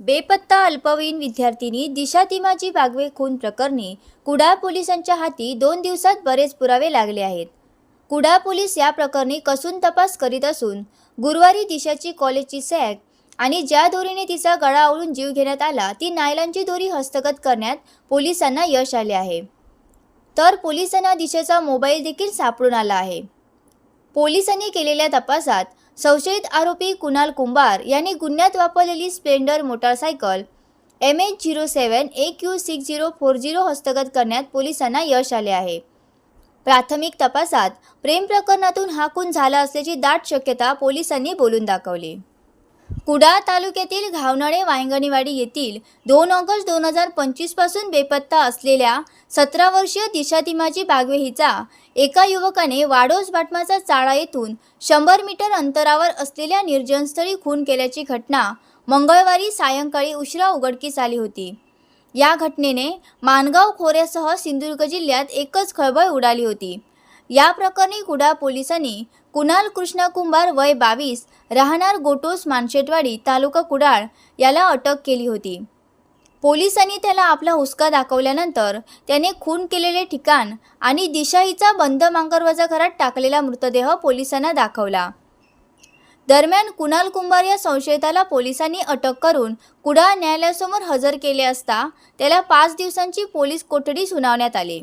बेपत्ता अल्पवयीन विद्यार्थिनी दिशा तिमाजी बागवे खून प्रकरणी कुडाळ पोलिसांच्या हाती दोन दिवसात बरेच पुरावे लागले आहेत. कुडाळ पोलीस या प्रकरणी कसून तपास करीत असून गुरुवारी दिशाची कॉलेजची सॅग आणि ज्या दोरीने तिचा गळा आवळून जीव घेण्यात आला ती नायलांची दोरी हस्तगत करण्यात पोलिसांना यश आले आहे. तर पोलिसांना दिशेचा मोबाईल देखील सापडून आला आहे. पोलिसांनी केलेल्या तपासात संशयित आरोपी कुणाल कुंभार यांनी गुन्ह्यात वापरलेली Splendor motorcycle M H zero seven A Q six zero four zero हस्तगत करण्यात पोलिसांना यश आले आहे. प्राथमिक तपासात प्रेम प्रकरणातून हा खून झाला असल्याची दाट शक्यता पोलिसांनी बोलून दाखवली. कुडाळ तालुक्यातील घावनाळे वायंगणीवाडी येथील दोन ऑगस्ट दोन हजार पंचवीसपासून बेपत्ता असलेल्या सतरा वर्षीय दिशातिमाजी बागवे हिचा एका युवकाने वाडोस बाटमाचा चाळा येथून शंभर मीटर अंतरावर असलेल्या निर्जनस्थळी खून केल्याची घटना मंगळवारी सायंकाळी उशिरा उघडकीस आली होती. या घटनेने मानगाव खोऱ्यासह सिंधुदुर्ग जिल्ह्यात एकच खळबळ उडाली होती. या प्रकरणी कुडाळ पोलिसांनी कुणाल कृष्णा कुंभार वय बावीस राहणार गोटोस मानशेटवाडी तालुका कुडाळ याला अटक केली होती. पोलिसांनी त्याला आपला हुसका दाखवल्यानंतर त्याने खून केलेले ठिकाण आणि दिशाहीचा बंद मांगरवाजा घरात टाकलेला मृतदेह पोलिसांना दाखवला. दरम्यान कुणाल कुंभार या संशयिताला पोलिसांनी अटक करून कुडाळ न्यायालयासमोर हजर केले असता त्याला पाच दिवसांची पोलीस कोठडी सुनावण्यात आली.